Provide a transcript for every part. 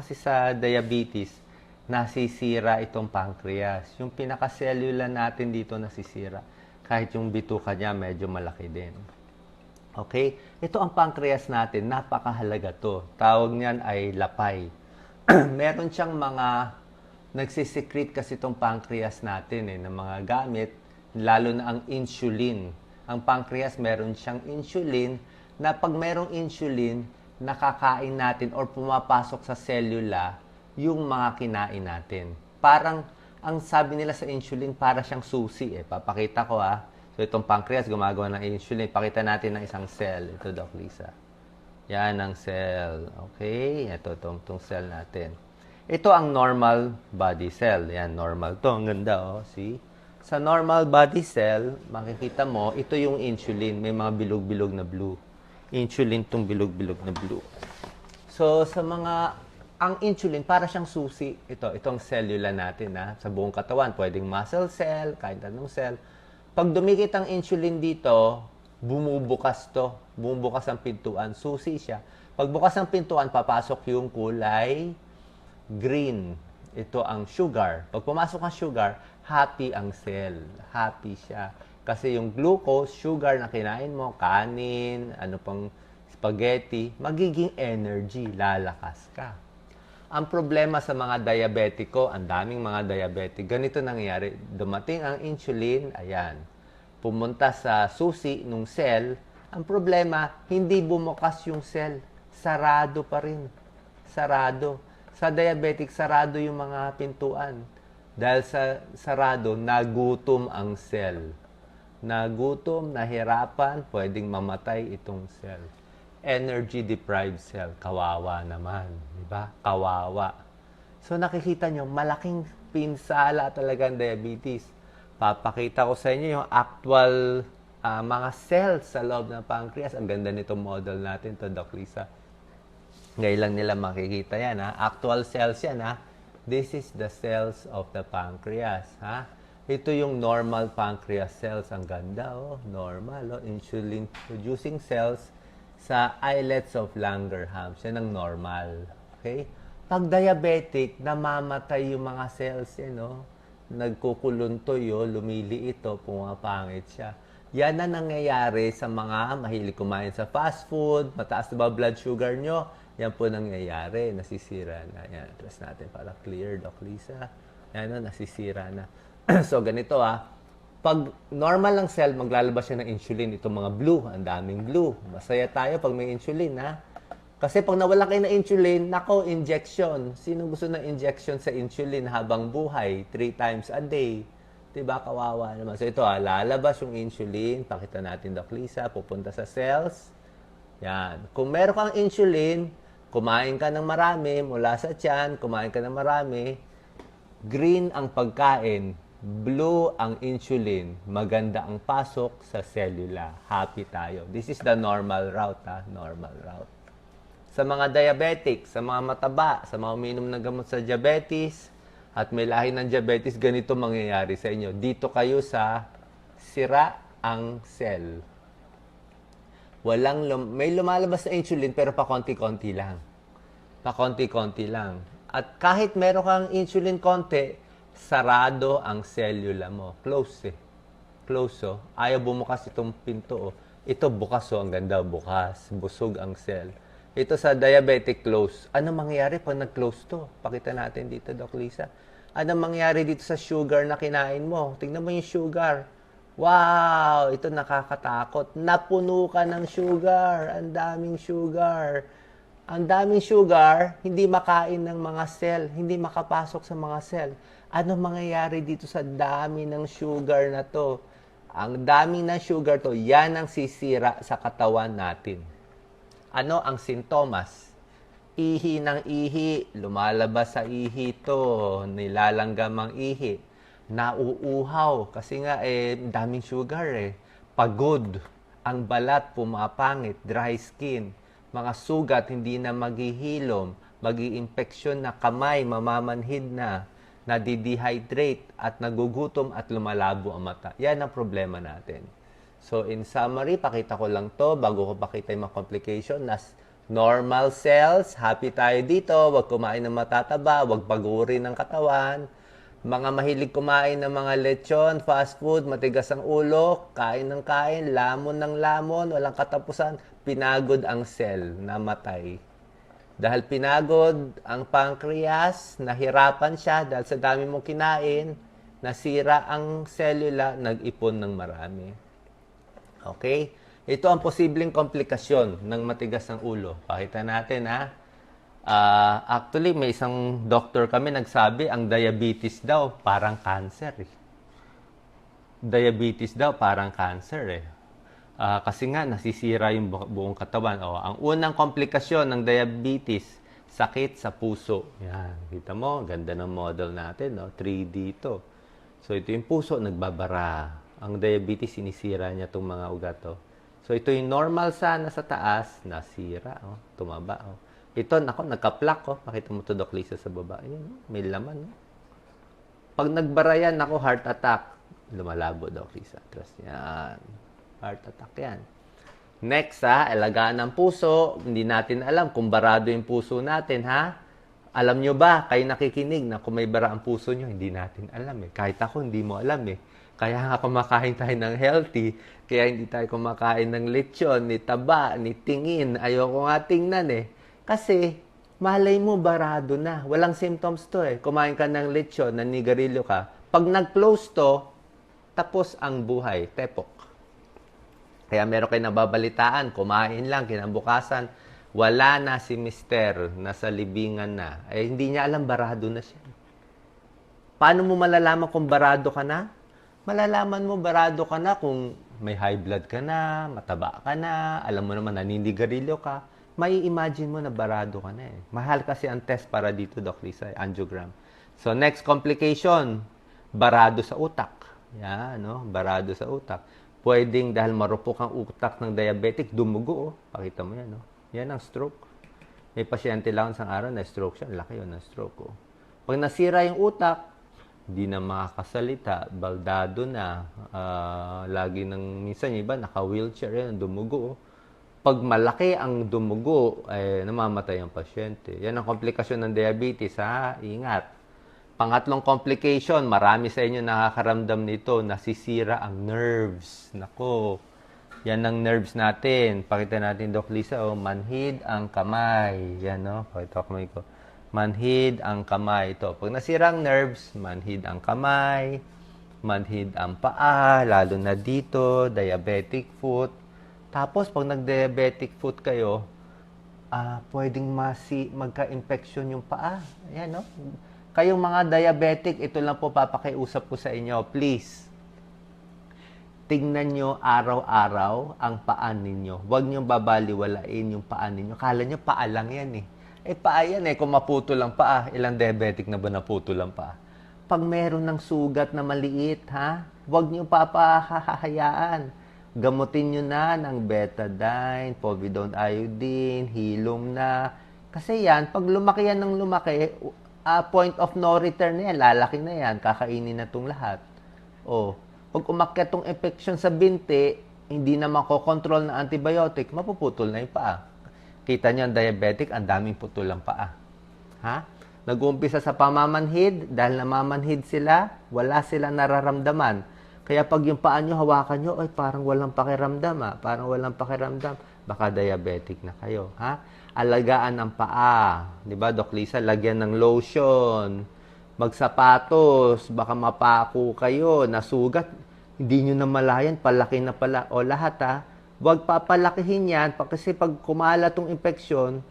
kasi sa diabetes, nasisira itong pancreas. Yung pinaka-cellular natin dito nasisira. Kahit yung bituka niya medyo malaki din. Okay? Ito ang pancreas natin. Napakahalaga to. Tawag niyan ay lapay. Meron siyang mga nagsisecrete kasi itong pancreas natin eh, ng mga gamit, lalo na ang insulin. Ang pancreas meron siyang insulin na pag merong insulin, nakakain natin or pumapasok sa cellula yung mga kinain natin. Parang, ang sabi nila sa insulin, para siyang susi eh. Papakita ko ah. So, itong pancreas gumagawa ng insulin. Pakita natin ng isang cell. Ito, Doc Lisa. Yan ang cell. Okay? Ito, itong, itong cell natin. Ito ang normal body cell. Yan, normal to. Ang ganda, oh. See? Sa normal body cell, makikita mo, ito yung insulin. May mga bilog-bilog na blue. Insulin tong bilog-bilog na blue. So, sa mga, ang insulin, para siyang susi. Ito, itong cellula natin, ha? Sa buong katawan, pwedeng muscle cell, kahit anong cell. Pag dumikit ang insulin dito, bumubukas to. Bumubukas ang pintuan. Susi siya. Pagbukas ng pintuan, papasok yung kulay green. Ito ang sugar. Pag pumasok ang sugar, happy ang cell. Happy siya. Kasi yung glucose, sugar na kinain mo, kanin, ano pang spaghetti, magiging energy, lalakas ka. Ang problema sa mga diabetiko, ang daming mga diabetic, ganito nangyayari. Dumating ang insulin, ayan, pumunta sa susi nung cell, ang problema, hindi bumukas yung cell. Sarado pa rin. Sarado. Sa diabetic, sarado yung mga pintuan. Dahil sa sarado, nagutom ang cell. Nagutom, nahirapan, pwedeng mamatay itong cell. Energy deprived cell, kawawa naman, di ba? Kawawa. So nakikita nyo, malaking pinsala talaga ang diabetes. Papakita ko sa inyo yung actual ah, mga cells sa loob ng pancreas. Ang ganda nitong model natin to Doc Lisa. Ngayon lang nila makikita yan, ha? Actual cells yan, ha? This is the cells of the pancreas, ha? Ito yung normal pancreas cells. Ang ganda, oh. Normal, oh. Insulin-producing cells sa islets of Langerhans. Yan ang normal. Okay? Pag diabetic, namamatay yung mga cells, eh? Nagkukuluntoy, oh. Lumiliit, oh. Pumapangit siya. Yan na nangyayari sa mga mahilig kumain sa fast food, mataas na ba blood sugar nyo? Yan po nangyayari, nasisira na. Yan, press natin para clear, Doc Lisa. Yan na, nasisira na. so, ganito ah. Pag normal lang cell, maglalabas siya ng insulin. Itong mga blue, ang daming blue. Masaya tayo pag may insulin, ha? Kasi pag nawala kayo ng insulin, nako, injection. Sino gusto ng injection sa insulin habang buhay? Three times a day. Diba, kawawa naman. So, ito ah, lalabas yung insulin. Pakita natin, Doc Lisa. Pupunta sa cells. Yan. Kung meron kang insulin, kumain ka ng marami mula sa tiyan, kumain ka ng marami, green ang pagkain, blue ang insulin, maganda ang pasok sa cellula. Happy tayo. This is the normal route, ha? Normal route. Sa mga diabetic, sa mga mataba, sa mga uminom ng gamot sa diabetes, at may lahi ng diabetes, ganito mangyayari sa inyo. Dito kayo sa sira ang cell. Walang lum- may lumalabas na insulin pero pa konti-konti lang. Pa konti-konti lang. At kahit meron kang insulin konti, sarado ang cellula mo. Close eh. Close oh. Ayaw bumukas itong pinto oh. Ito bukas oh. Ang ganda bukas. Busog ang cell. Ito sa diabetic close. Ano mangyayari pag nag-close to? Pakita natin dito, Doc Lisa. Ano mangyayari dito sa sugar na kinain mo? Tingnan mo yung sugar. Wow! Ito nakakatakot. Napuno ka ng sugar. Ang daming sugar. Ang daming sugar, hindi makain ng mga cell, hindi makapasok sa mga cell. Ano mangyayari dito sa dami ng sugar na to? Ang dami ng sugar to, yan ang sisira sa katawan natin. Ano ang sintomas? Ihi ng ihi, lumalabas sa ihi to, nilalanggam ang ihi. Nauuhaw, kasi nga eh, daming sugar eh. Pagod, ang balat pumapangit, dry skin, mga sugat hindi na maghihilom, magi-infeksyon na kamay, mamamanhid na, nadidehydrate at nagugutom at lumalabo ang mata. Yan ang problema natin. So in summary, pakita ko lang to bago ko pakita yung mga complication. Nas, Normal cells, happy tayo dito, wag kumain ng matataba, wag paguri ng katawan. Mga mahilig kumain ng mga lechon, fast food, matigas ang ulo, kain ng kain, lamon ng lamon, walang katapusan, pinagod ang cell, namatay. Dahil pinagod ang pancreas, nahirapan siya dahil sa dami mong kinain, nasira ang selula, nag-ipon ng marami. Okay? Ito ang posibleng komplikasyon ng matigas ng ulo. Pakita natin ha. Ah, actually, may isang doctor kami nagsabi, ang diabetes daw parang cancer eh. Diabetes daw parang cancer eh. Ah, kasi nga nasisira yung bu- buong katawan. O, ang unang komplikasyon ng diabetes, sakit sa puso. Yan, kita mo, ganda ng model natin, no? 3D ito. So ito yung puso, nagbabara. Ang diabetes, sinisira niya itong mga ugat. Oh. So ito yung normal sana sa taas, nasira. Oh. Tumaba. Oh. Ito, nako, nagka-plaque. Oh. Pakita mo to, Doc Lisa, sa baba. Ayan, oh. may laman. Oh. Pag nagbara yan, nako, heart attack. Lumalabo, Doc Lisa. Trust yan. Heart attack yan. Next, ha, alagaan ng puso. Hindi natin alam kung barado yung puso natin, ha? Alam nyo ba, kayo nakikinig na kung may bara ang puso nyo, hindi natin alam eh. Kahit ako, hindi mo alam eh. Kaya nga kumakain tayo ng healthy, kaya hindi tayo kumakain ng lechon, ni taba, ni tingin. Ayoko nga tingnan eh. Kasi, malay mo, barado na. Walang symptoms to eh. Kumain ka ng lechon, nanigarilyo ka. Pag nag-close to, tapos ang buhay, tepok. Kaya meron kayo nababalitaan, kumain lang, kinabukasan, wala na si mister, nasa libingan na. Eh, hindi niya alam, barado na siya. Paano mo malalaman kung barado ka na? Malalaman mo barado ka na kung may high blood ka na, mataba ka na, alam mo naman naninigarilyo ka, may imagine mo na barado ka na eh. Mahal kasi ang test para dito, Doc Lisa, eh, angiogram. So, next complication, barado sa utak. Yan, no? Barado sa utak. Pwedeng dahil marupok ang utak ng diabetic, dumugo, oh. Pakita mo yan, no? Yan ang stroke. May pasyente lang sa araw na stroke siya. Laki yun ng stroke, oh. Pag nasira yung utak, hindi na makakasalita, baldado na, ah, lagi ng, minsan iba, naka-wheelchair yan, dumugo. oh. Pag malaki ang dumugo, eh, namamatay ang pasyente. Yan ang komplikasyon ng diabetes, ha? Ingat. Pangatlong complication, marami sa inyo nakakaramdam nito, nasisira ang nerves. Nako, yan ang nerves natin. Pakita natin, Doc Lisa, oh, manhid ang kamay. Yan, no? Pakita ko kamay ko. Manhid ang kamay. Ito, pag nasira ang nerves, manhid ang kamay, manhid ang paa, lalo na dito, diabetic foot. Tapos, pag nag-diabetic foot kayo, ah pwedeng masi magka-infection yung paa. Ayan, no? Kayong mga diabetic, ito lang po papakiusap ko sa inyo. Please, tingnan nyo araw-araw ang paan ninyo. Huwag nyo babaliwalain yung paan ninyo. Kala nyo paa lang yan eh. Eh paa yan eh. Kung maputo lang paa, ilang diabetic na ba naputo lang paa? Pag meron ng sugat na maliit, ha? Huwag nyo papahahayaan. Gamutin nyo na ng betadine, povidone iodine, hilom na. Kasi yan, pag lumaki yan ng lumaki, ah, point of no return na yan, lalaki na yan, kakainin na itong lahat. Oh, pag umakyat tong infection sa binti, hindi na makokontrol ng antibiotic, mapuputol na yung paa. Kita niyo ang diabetic, ang daming putol ang paa. Ha? Nag-uumpisa sa pamamanhid, dahil namamanhid sila, wala sila nararamdaman. Kaya pag yung paa nyo, hawakan nyo, ay parang walang pakiramdam ha? parang walang pakiramdam. Baka diabetic na kayo. Ha? Alagaan ang paa. Di ba, Doc Lisa? Lagyan ng lotion. Magsapatos. Baka mapako kayo. Nasugat. Hindi nyo na malayan. Palaki na pala. O lahat ha. Huwag papalakihin yan. Kasi pag kumala tong infeksyon,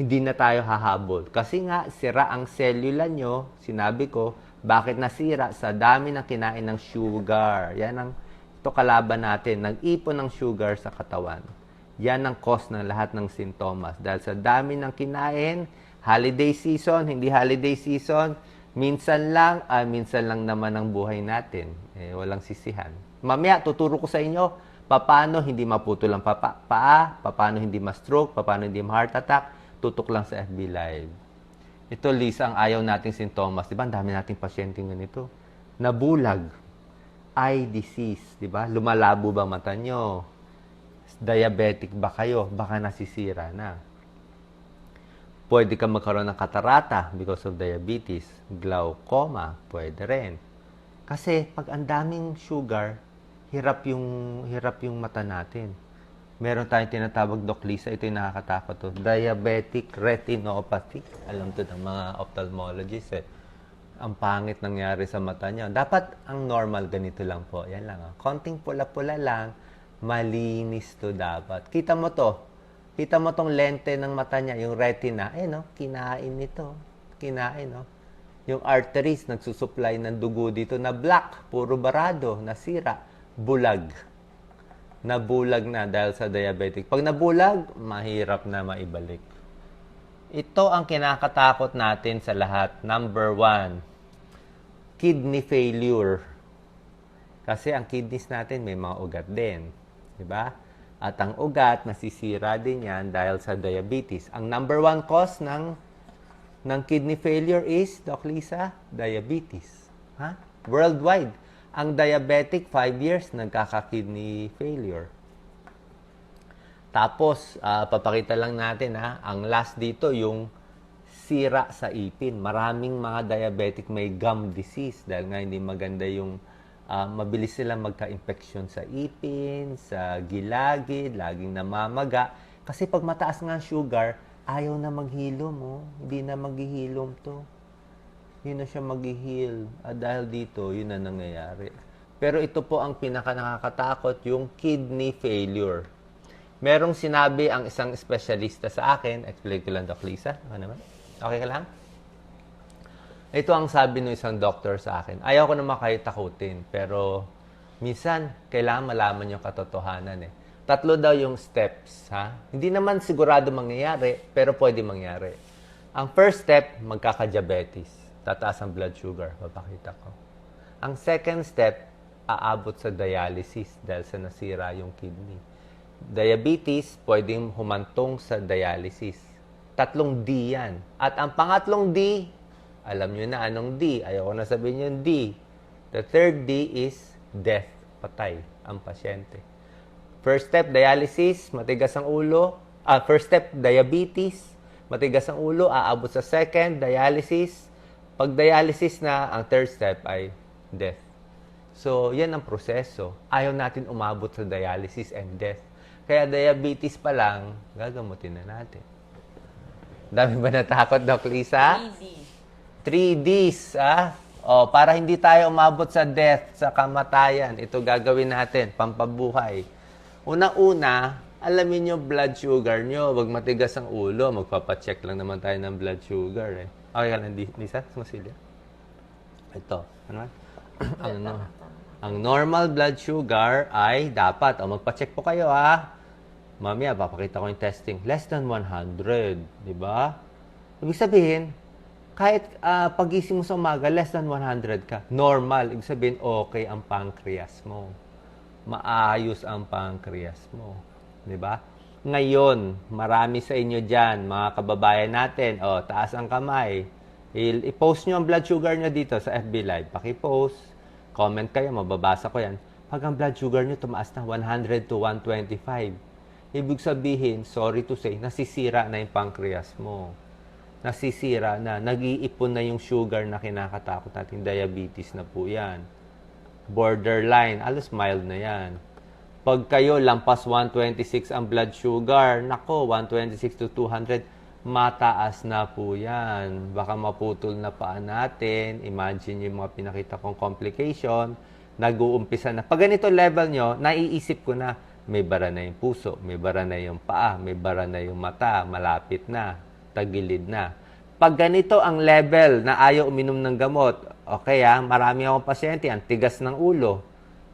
hindi na tayo hahabol. Kasi nga, sira ang selula nyo. Sinabi ko, bakit nasira? Sa dami ng kinain ng sugar. Yan ang, ito kalaban natin. Nag-ipon ng sugar sa katawan. Yan ang cause ng lahat ng sintomas. Dahil sa dami ng kinain, holiday season, hindi holiday season, minsan lang, ah, minsan lang naman ang buhay natin. Eh, walang sisihan. Mamaya, tuturo ko sa inyo, paano hindi maputol ang papa, paa, paano hindi ma-stroke, paano hindi ma-heart attack, tutok lang sa FB Live. Ito, Lisa, ang ayaw nating sintomas. Di ba? Ang dami nating pasyente ganito. Nabulag. Eye disease. Di ba? Lumalabo ba mata nyo? Diabetic ba kayo? Baka nasisira na. Pwede ka magkaroon ng katarata because of diabetes. Glaucoma, pwede rin. Kasi pag ang daming sugar, hirap yung hirap yung mata natin. Meron tayong tinatawag Doc Lisa, ito yung nakakatakot to. Diabetic retinopathy. Alam to ng mga ophthalmologists eh. Ang pangit nangyari sa mata niya. Dapat ang normal ganito lang po. Yan lang. Oh. Konting pula-pula lang, malinis to dapat. Kita mo to. Kita mo tong lente ng mata niya, yung retina. Eh no, kinain nito. Kinain no. Yung arteries nagsusupply ng dugo dito na black, puro barado, nasira, bulag nabulag na dahil sa diabetic. Pag nabulag, mahirap na maibalik. Ito ang kinakatakot natin sa lahat. Number one, kidney failure. Kasi ang kidneys natin may mga ugat din. Di ba? At ang ugat, nasisira din yan dahil sa diabetes. Ang number one cause ng, ng kidney failure is, Doc Lisa, diabetes. Ha? Worldwide ang diabetic, 5 years, nagkaka-kidney failure. Tapos, ah, papakita lang natin ha, ang last dito, yung sira sa ipin. Maraming mga diabetic may gum disease dahil nga hindi maganda yung ah, mabilis sila magka-infection sa ipin, sa gilagid, laging namamaga. Kasi pag mataas nga ang sugar, ayaw na maghilom, oh. hindi na maghihilom to yun na siya mag-heal. At dahil dito, yun na nangyayari. Pero ito po ang pinaka nakakatakot, yung kidney failure. Merong sinabi ang isang espesyalista sa akin, explain ko lang, Doc Lisa. Ano naman? Okay ka lang? Ito ang sabi ng isang doctor sa akin. Ayaw ko naman kayo takutin, pero minsan, kailangan malaman yung katotohanan eh. Tatlo daw yung steps, ha? Hindi naman sigurado mangyayari, pero pwede mangyari. Ang first step, magkaka-diabetes tataas ang blood sugar. Papakita ko. Ang second step, aabot sa dialysis dahil sa nasira yung kidney. Diabetes, pwedeng humantong sa dialysis. Tatlong D yan. At ang pangatlong D, alam nyo na anong D. Ayoko na sabihin yung D. The third D is death. Patay ang pasyente. First step, dialysis, matigas ang ulo. Ah, first step, diabetes, matigas ang ulo. Aabot sa second, dialysis, pag dialysis na, ang third step ay death. So, yan ang proseso. Ayaw natin umabot sa dialysis and death. Kaya diabetes pa lang, gagamutin na natin. Dami ba natakot, Doc Lisa? 3D. 3Ds, ah? O, para hindi tayo umabot sa death, sa kamatayan, ito gagawin natin, pampabuhay. Una-una, alamin nyo blood sugar nyo. Wag matigas ang ulo. Magpapacheck lang naman tayo ng blood sugar eh. Okay ka lang, Lisa? Sumasilya? Ito. Ano? ang, no, ang normal blood sugar ay dapat, o magpacheck po kayo ha. Mamaya, papakita ko yung testing. Less than 100. Di ba? Ibig sabihin, kahit ah, pagising mo sa umaga, less than 100 ka. Normal. Ibig sabihin, okay ang pancreas mo. Maayos ang pancreas mo. Di ba? Ngayon, marami sa inyo dyan, mga kababayan natin, o, taas ang kamay. I-post nyo ang blood sugar nyo dito sa FB Live. Paki-post, comment kayo, mababasa ko yan. Pag ang blood sugar nyo tumaas na 100 to 125, ibig sabihin, sorry to say, nasisira na yung pancreas mo. Nasisira na, nag-iipon na yung sugar na kinakatakot natin, diabetes na po yan. Borderline, alos mild na yan. Pag kayo lampas 126 ang blood sugar, nako, 126 to 200, mataas na po yan. Baka maputol na paa natin. Imagine yung mga pinakita kong complication. Nag-uumpisa na. Pag ganito level nyo, naiisip ko na, may bara na yung puso, may bara na yung paa, may bara na yung mata, malapit na, tagilid na. Pag ganito ang level na ayaw uminom ng gamot, okay ah, marami akong pasyente, ang tigas ng ulo,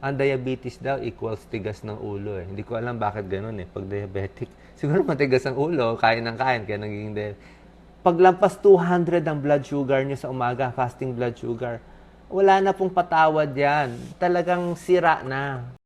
ang diabetes daw equals tigas ng ulo eh. Hindi ko alam bakit ganun eh, pag diabetic. Siguro matigas ang ulo, kain ng kain, kaya naging diabetic. Paglampas 200 ang blood sugar nyo sa umaga, fasting blood sugar, wala na pong patawad yan. Talagang sira na.